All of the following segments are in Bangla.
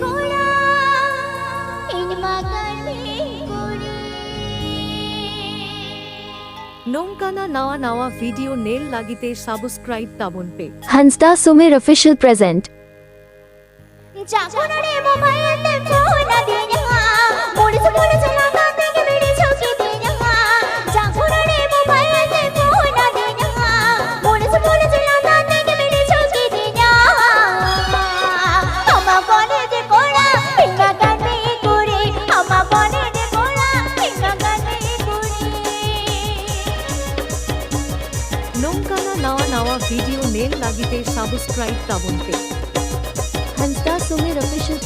গোড়া নৌকানা নাওয়া নাওয়া ভিডিও নেল লাগিতে সাবস্ক্রাইব তাবন পে। মরিস মরিস লাগা থেকে ভিডিও নেল লাগিতে সাবস্ক্রাইব তাবন পে Hansda Sumir official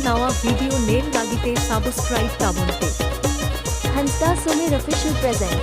নৌকানা নাওয়া নাওয়া ভিডিও নেল লাগিতে সাবস্ক্রাইব তাবন পে Hansda Sumir official present.